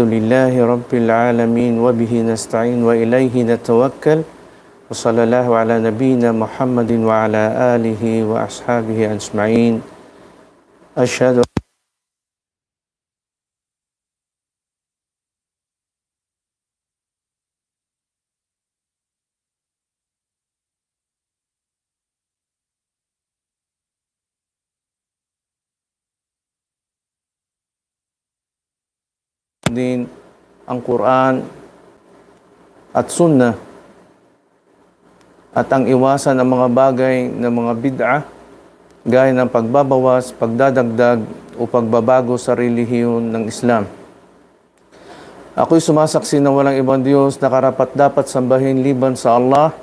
لله رب العالمين وبه نستعين وإليه نتوكل وصلى الله على نبينا محمد وعلى آله وأصحابه أجمعين. أشهد din ang Quran at Sunnah at ang iwasan ng mga bagay ng mga bid'ah gaya ng pagbabawas, pagdadagdag o pagbabago sa relihiyon ng Islam. Ako'y sumasaksi na walang ibang Diyos na karapat dapat sambahin liban sa Allah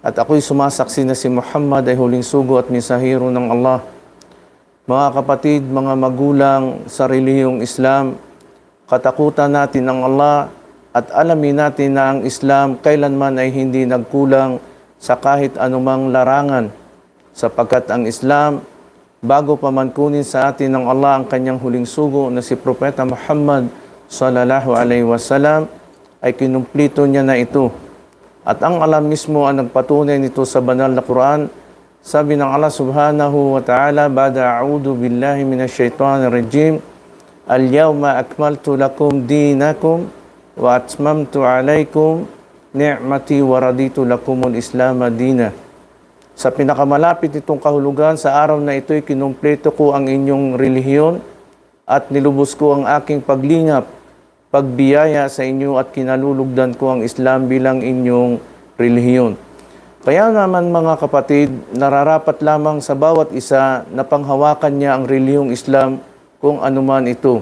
at ako'y sumasaksi na si Muhammad ay huling sugo at misahiro ng Allah. Mga kapatid, mga magulang sa relihiyong Islam, katakutan natin ang Allah at alamin natin na ang Islam kailanman ay hindi nagkulang sa kahit anumang larangan sapagkat ang Islam bago pa man kunin sa atin ng Allah ang kanyang huling sugo na si Propeta Muhammad sallallahu alaihi wasallam ay kinumplito niya na ito. At ang Allah mismo ang nagpatunay nito sa banal na Quran. Sabi ng Allah subhanahu wa ta'ala, Bada a'udhu billahi minasyaitanir rajim, Akmaltu lakum dinakum wa atmamtu alaykum ni'mati wa raditu lakumul islam dina. Sa pinakamalapit nitong kahulugan, sa araw na ito'y kinumpleto ko ang inyong relihiyon at nilubos ko ang aking paglingap, pagbiyaya sa inyo at kinalulugdan ko ang Islam bilang inyong relihiyon. Kaya naman mga kapatid, nararapat lamang sa bawat isa na panghawakan niya ang relihiyong Islam kung anuman ito.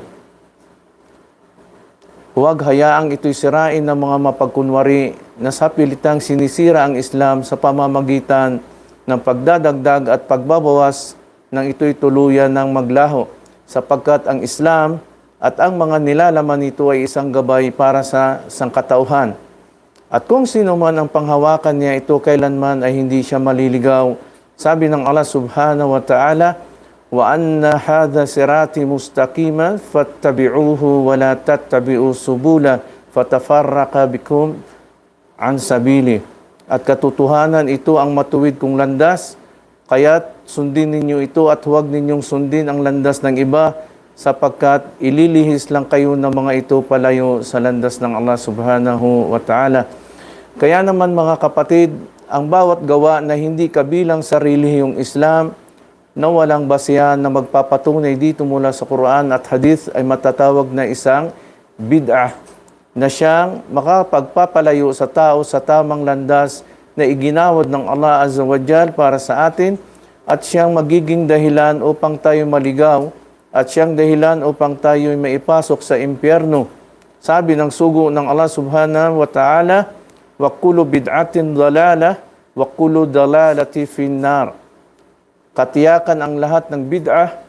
Huwag hayaang ito'y sirain ng mga mapagkunwari na sa pilitang sinisira ang Islam sa pamamagitan ng pagdadagdag at pagbabawas ng ito'y tuluyan ng maglaho sapagkat ang Islam at ang mga nilalaman nito ay isang gabay para sa sangkatauhan. At kung sino man ang panghawakan niya ito kailanman ay hindi siya maliligaw. Sabi ng Allah subhanahu wa ta'ala, وأن هذا صراطي مستقيما فاتبعوه ولا تتبعوا السبل فتفرق بكم عن سبيله at katotohanan ito ang matuwid kong landas kaya't sundin ninyo ito at huwag ninyong sundin ang landas ng iba sapagkat ililihis lang kayo ng mga ito palayo sa landas ng Allah subhanahu wa ta'ala. Kaya naman mga kapatid, ang bawat gawa na hindi kabilang sa relihiyong Islam na walang basihan na magpapatunay dito mula sa Quran at Hadith ay matatawag na isang bid'ah na siyang makapagpapalayo sa tao sa tamang landas na iginawad ng Allah Azza wa Jal para sa atin at siyang magiging dahilan upang tayo maligaw at siyang dahilan upang tayo maipasok sa impyerno. Sabi ng sugo ng Allah Subhanahu wa Ta'ala, wa kullu bid'atin dalala wa kullu dalalati finnar katiyakan ang lahat ng bid'ah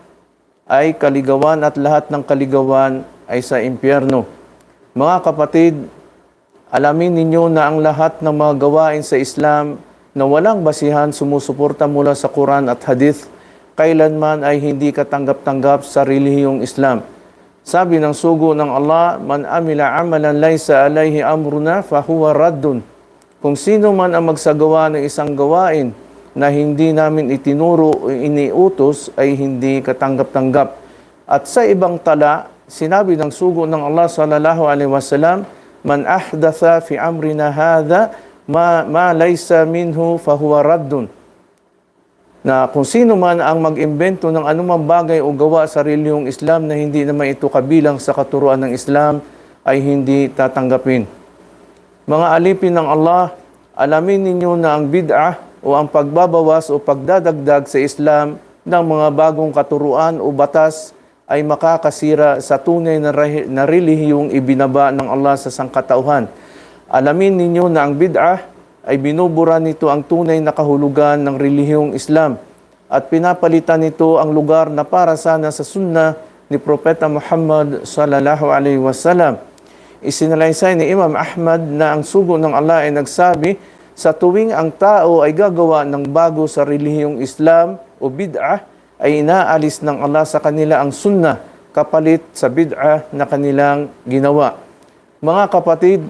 ay kaligawan at lahat ng kaligawan ay sa impyerno. Mga kapatid, alamin ninyo na ang lahat ng mga gawain sa Islam na walang basihan sumusuporta mula sa Quran at Hadith, kailanman ay hindi katanggap-tanggap sa relihiyong Islam. Sabi ng sugo ng Allah, Man amila amalan laysa alayhi amruna fahuwa raddun. Kung sino man ang magsagawa ng isang gawain na hindi namin itinuro iniutos ay hindi katanggap-tanggap. At sa ibang tala, sinabi ng sugo ng Allah sallallahu alaihi wasallam, man ahdatha fi amrina hadha ma, ma laysa minhu fahuwa raddun. Na kung sino man ang mag-imbento ng anumang bagay o gawa sa reliyong Islam na hindi naman ito kabilang sa katuruan ng Islam ay hindi tatanggapin. Mga alipin ng Allah, alamin ninyo na ang bid'ah o ang pagbabawas o pagdadagdag sa Islam ng mga bagong katuruan o batas ay makakasira sa tunay na, relihiyong ibinaba ng Allah sa sangkatauhan. Alamin ninyo na ang bid'ah ay binubura nito ang tunay na kahulugan ng relihiyong Islam at pinapalitan nito ang lugar na para sana sa sunnah ni Propeta Muhammad sallallahu alaihi wasallam. Isinalaysay ni Imam Ahmad na ang sugo ng Allah ay nagsabi, sa tuwing ang tao ay gagawa ng bago sa relihiyong Islam o bid'ah, ay inaalis ng Allah sa kanila ang sunnah kapalit sa bid'ah na kanilang ginawa. Mga kapatid,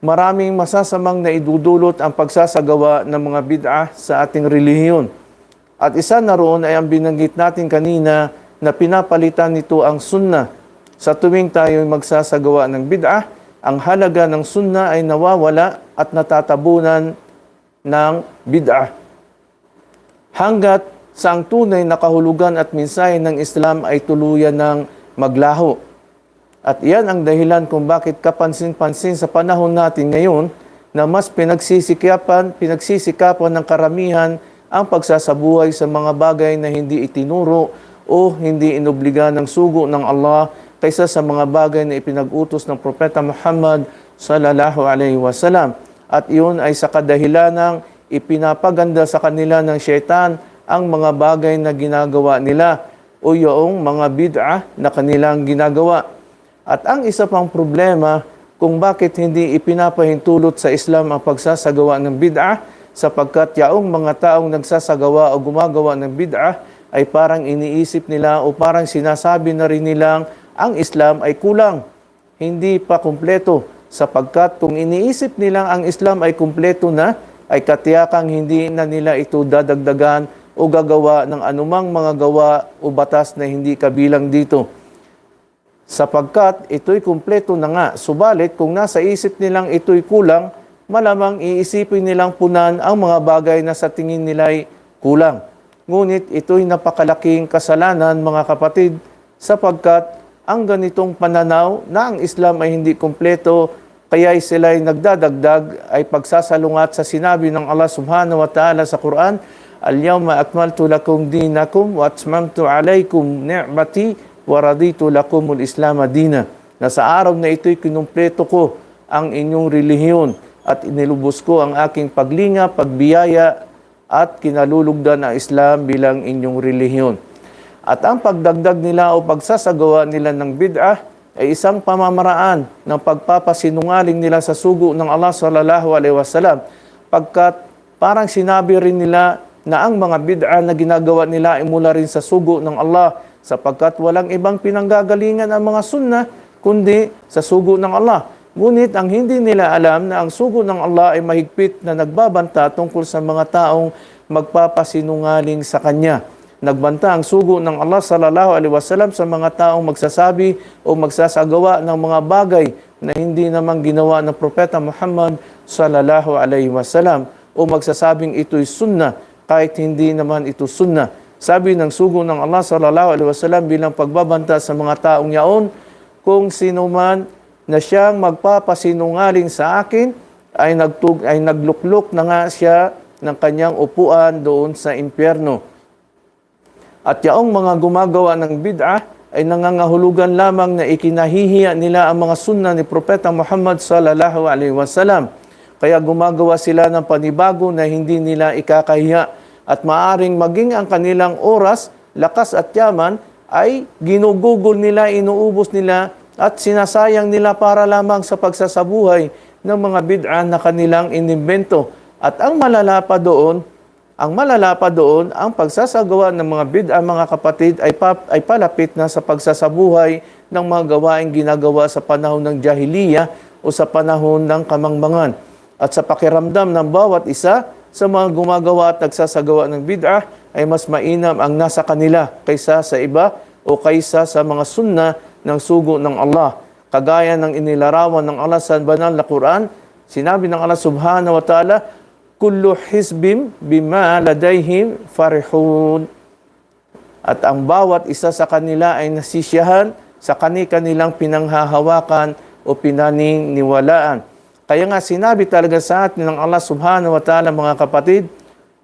maraming masasamang na idudulot ang pagsasagawa ng mga bid'ah sa ating relihiyon. At isa na roon ay ang binanggit natin kanina na pinapalitan nito ang sunnah. Sa tuwing tayo magsasagawa ng bid'ah, ang halaga ng sunnah ay nawawala at natatabunan ng bid'ah. Hanggat sa ang tunay na kahulugan at mensahe ng Islam ay tuluyan ng maglaho. At iyan ang dahilan kung bakit kapansin-pansin sa panahon natin ngayon na mas pinagsisikapan, pinagsisikapan ng karamihan ang pagsasabuhay sa mga bagay na hindi itinuro o hindi inobliga ng sugo ng Allah kaysa sa mga bagay na ipinag-utos ng Propeta Muhammad sallallahu alaihi wasallam. At iyon ay sa kadahilan ng ipinapaganda sa kanila ng syaitan ang mga bagay na ginagawa nila o yung mga bid'ah na kanilang ginagawa. At ang isa pang problema kung bakit hindi ipinapahintulot sa Islam ang pagsasagawa ng bid'ah sapagkat yaong mga taong nagsasagawa o gumagawa ng bid'ah ay parang iniisip nila o parang sinasabi na rin nilang ang Islam ay kulang, hindi pa kumpleto sapagkat kung iniisip nilang ang Islam ay kumpleto na, ay katiyakang hindi na nila ito dadagdagan o gagawa ng anumang mga gawa o batas na hindi kabilang dito. Sapagkat ito'y kumpleto na nga, subalit kung nasa isip nilang ito'y kulang, malamang iisipin nilang punan ang mga bagay na sa tingin nila'y kulang. Ngunit ito'y napakalaking kasalanan mga kapatid sapagkat ang ganitong pananaw na ang Islam ay hindi kumpleto kaya sila'y nagdadagdag ay pagsasalungat sa sinabi ng Allah subhanahu wa ta'ala sa Quran, Al-yawma akmaltu lakum dinakum wa atmamtu alaykum ni'mati wa raditu lakumul Islam dina. Na sa araw na ito'y kinumpleto ko ang inyong relihiyon at inilubos ko ang aking paglinga, pagbiyaya at kinalulugdan ang Islam bilang inyong relihiyon. At ang pagdagdag nila o pagsasagawa nila ng bid'ah ay isang pamamaraan ng pagpapasinungaling nila sa sugo ng Allah sallallahu alaihi wasallam pagkat parang sinabi rin nila na ang mga bid'ah na ginagawa nila ay mula rin sa sugo ng Allah sapagkat walang ibang pinanggagalingan ang mga sunnah kundi sa sugo ng Allah. Ngunit ang hindi nila alam na ang sugo ng Allah ay mahigpit na nagbabanta tungkol sa mga taong magpapasinungaling sa Kanya. Nagbanta ang sugo ng Allah sallallahu alaihi wasallam sa mga taong magsasabi o magsasagawa ng mga bagay na hindi naman ginawa ng propeta Muhammad sallallahu alaihi wasallam o magsasabing ito'y sunnah kahit hindi naman ito sunnah. Sabi ng sugo ng Allah sallallahu alaihi wasallam bilang pagbabanta sa mga taong yaon, kung sino man na siyang magpapasinungaling sa akin ay nagtug ay nagluklok na nga siya ng kanyang upuan doon sa impyerno. At yaong mga gumagawa ng bid'ah ay nangangahulugan lamang na ikinahihiya nila ang mga sunna ni Propeta Muhammad sallallahu alaihi wasallam. Kaya gumagawa sila ng panibago na hindi nila ikakahiya at maaring maging ang kanilang oras, lakas at yaman ay ginugugol nila, inuubos nila at sinasayang nila para lamang sa pagsasabuhay ng mga bid'ah na kanilang inimbento. At ang malala pa doon, ang malala pa doon, ang pagsasagawa ng mga bid'ah mga kapatid ay, pa, ay palapit na sa pagsasabuhay ng mga gawaing ginagawa sa panahon ng jahiliya o sa panahon ng kamangmangan. At sa pakiramdam ng bawat isa sa mga gumagawa at nagsasagawa ng bid'ah ay mas mainam ang nasa kanila kaysa sa iba o kaysa sa mga sunna ng sugo ng Allah. Kagaya ng inilarawan ng Allah sa banal na Quran, sinabi ng Allah subhanahu wa ta'ala, kullu hizbim bima ladayhim farihun. At ang bawat isa sa kanila ay nasisiyahan sa kani-kanilang pinanghahawakan o pinaniniwalaan. Kaya nga sinabi talaga sa atin ng Allah subhanahu wa ta'ala mga kapatid,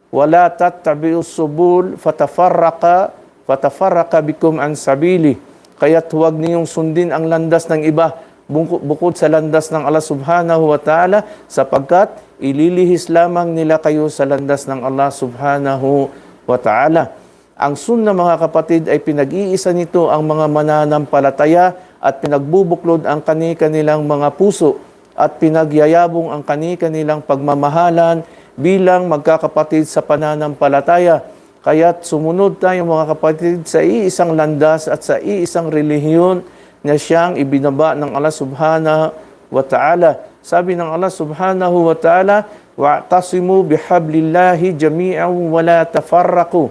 wala tattabi'u subul fatafarraqa fatafarraqa bikum an sabili. Kaya't huwag niyong sundin ang landas ng iba bukod sa landas ng Allah subhanahu wa ta'ala sapagkat ililihis lamang nila kayo sa landas ng Allah subhanahu wa ta'ala. Ang sunna mga kapatid ay pinag-iisa nito ang mga mananampalataya at pinagbubuklod ang kani-kanilang mga puso at pinagyayabong ang kani-kanilang pagmamahalan bilang magkakapatid sa pananampalataya. Kaya't sumunod tayo mga kapatid sa iisang landas at sa iisang relihiyon na siyang ibinaba ng Allah subhanahu wa ta'ala. Sabi ng Allah subhanahu wa ta'ala, wa'tasimu bihablillahi jami'an wa la tafarraqu.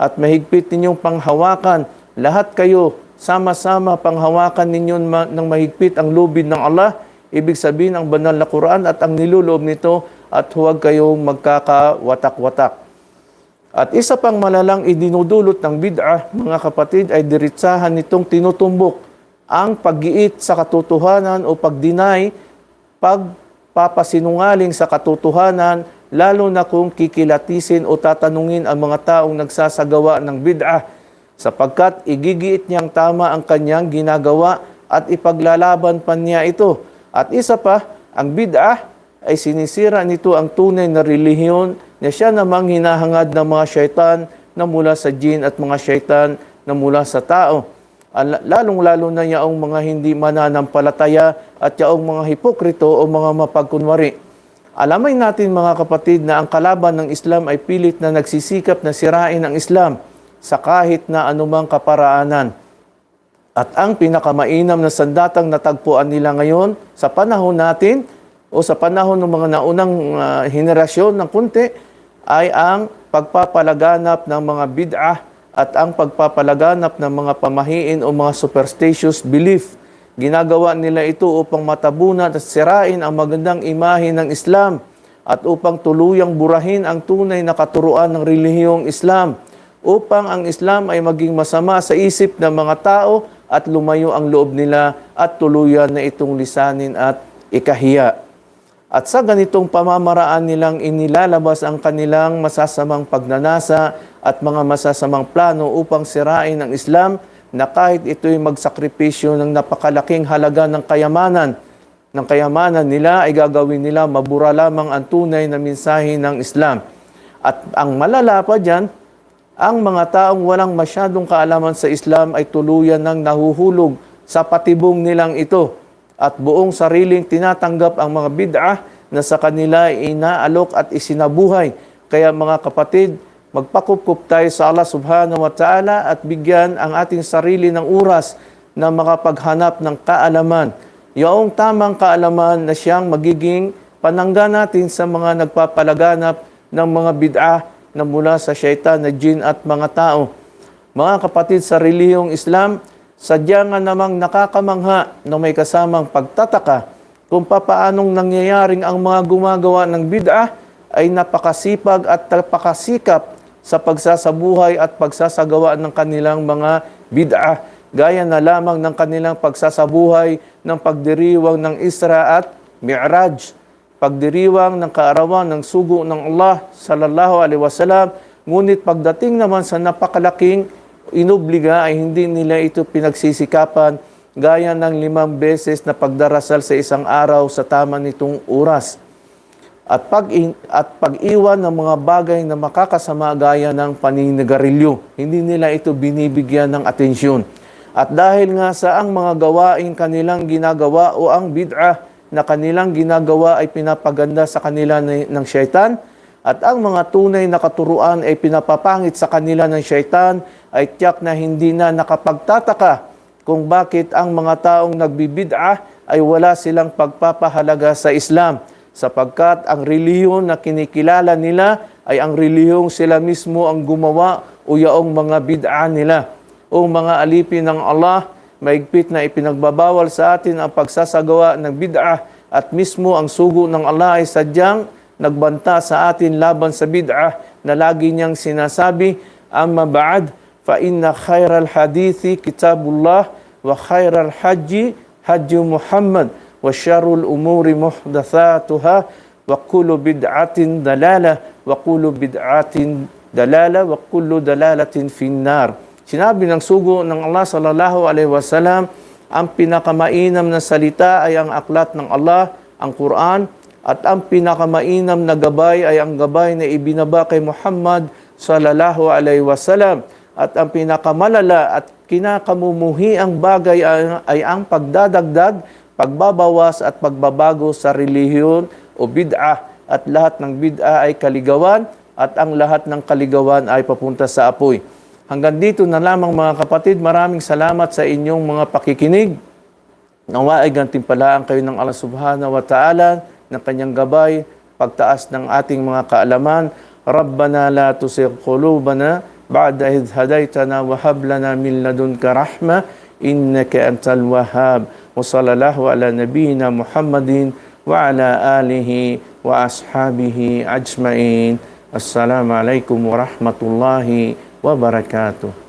At mahigpit ninyong panghawakan, lahat kayo, sama-sama panghawakan ninyo ng mahigpit ang lubid ng Allah. Ibig sabihin ang banal na Quran at ang niluloob nito at huwag kayong magkakawatak-watak. At isa pang malalang idinudulot ng bid'ah, mga kapatid, ay diritsahan nitong tinutumbok ang paggiit sa katotohanan o pagdinay, pagpapasinungaling sa katotohanan, lalo na kung kikilatisin o tatanungin ang mga taong nagsasagawa ng bid'ah, sapagkat igigiit niyang tama ang kanyang ginagawa at ipaglalaban pa niya ito. At isa pa, ang bid'ah ay sinisira nito ang tunay na relihiyon na siya namang hinahangad ng mga syaitan na mula sa jin at mga syaitan na mula sa tao. Al- Lalong-lalo na yaong mga hindi mananampalataya at yaong mga hipokrito o mga mapagkunwari. Alamay natin mga kapatid na ang kalaban ng Islam ay pilit na nagsisikap na sirain ang Islam sa kahit na anumang kaparaanan. At ang pinakamainam na sandatang natagpuan nila ngayon sa panahon natin o sa panahon ng mga naunang ah, henerasyon ng kunti ay ang pagpapalaganap ng mga bid'ah at ang pagpapalaganap ng mga pamahiin o mga superstitious belief. Ginagawa nila ito upang matabunan at sirain ang magandang imahe ng Islam at upang tuluyang burahin ang tunay na katuruan ng relihiyong Islam upang ang Islam ay maging masama sa isip ng mga tao at lumayo ang loob nila at tuluyan na itong lisanin at ikahiya. At sa ganitong pamamaraan nilang inilalabas ang kanilang masasamang pagnanasa at mga masasamang plano upang sirain ang Islam na kahit ito'y magsakripisyo ng napakalaking halaga ng kayamanan, ng kayamanan nila ay gagawin nila mabura lamang ang tunay na mensahe ng Islam. At ang malala pa dyan, ang mga taong walang masyadong kaalaman sa Islam ay tuluyan ng nahuhulog sa patibong nilang ito at buong sariling tinatanggap ang mga bid'ah na sa kanila ay inaalok at isinabuhay. Kaya mga kapatid, magpakup tayo sa Allah subhanahu wa ta'ala at bigyan ang ating sarili ng oras na makapaghanap ng kaalaman. Yung tamang kaalaman na siyang magiging panangga natin sa mga nagpapalaganap ng mga bid'ah na mula sa syaitan na jin at mga tao. Mga kapatid sa relihiyong Islam, sadya nga namang nakakamangha na may kasamang pagtataka kung papaanong nangyayaring ang mga gumagawa ng bid'ah ay napakasipag at napakasikap sa pagsasabuhay at pagsasagawa ng kanilang mga bid'ah gaya na lamang ng kanilang pagsasabuhay ng pagdiriwang ng Isra at Mi'raj, pagdiriwang ng kaarawan ng sugo ng Allah sallallahu alaihi wasallam ngunit pagdating naman sa napakalaking inubliga ay hindi nila ito pinagsisikapan gaya ng limang beses na pagdarasal sa isang araw sa tama nitong oras. At, pag at pag-iwan ng mga bagay na makakasama gaya ng paninigarilyo, hindi nila ito binibigyan ng atensyon. At dahil nga sa ang mga gawain kanilang ginagawa o ang bid'ah na kanilang ginagawa ay pinapaganda sa kanila ni- ng syaitan, at ang mga tunay na katuruan ay pinapapangit sa kanila ng syaitan, ay tiyak na hindi na nakapagtataka kung bakit ang mga taong nagbibid'ah ay wala silang pagpapahalaga sa Islam sapagkat ang reliyon na kinikilala nila ay ang reliyong sila mismo ang gumawa o yaong mga bid'ah nila. O mga alipin ng Allah maigpit na ipinagbabawal sa atin ang pagsasagawa ng bid'ah at mismo ang sugo ng Allah ay sadyang nagbanta sa atin laban sa bid'ah na lagi niyang sinasabi amma ba'd fa inna khairal hadithi kitabullah wa khairal haji haji Muhammad muhdathatuha wa kullu bid'atin dalala wa kullu bid'atin dalala wa kullu dalalatin finnar. Sinabi ng sugo ng Allah sallallahu alaihi wasallam, ang pinakamainam na salita ay ang aklat ng Allah, ang Quran, at ang pinakamainam na gabay ay ang gabay na ibinaba kay Muhammad sallallahu alaihi wasallam. At ang pinakamalala at kinakamumuhi ang bagay ay, ay ang pagdadagdag, pagbabawas at pagbabago sa relihiyon o bid'ah at lahat ng bid'ah ay kaligawan at ang lahat ng kaligawan ay papunta sa apoy. Hanggang dito na lamang mga kapatid, maraming salamat sa inyong mga pakikinig. Nawa ay gantimpalaan kayo ng Allah subhanahu wa ta'ala ng kanyang gabay, pagtaas ng ating mga kaalaman. Rabbana la tusir qulubana ba'da idh hadaytana wa hab lana min ladunka rahma innaka antal wahhab. وصلى الله على نبينا محمد وعلى آله وأصحابه أجمعين. السلام عليكم ورحمة الله وبركاته.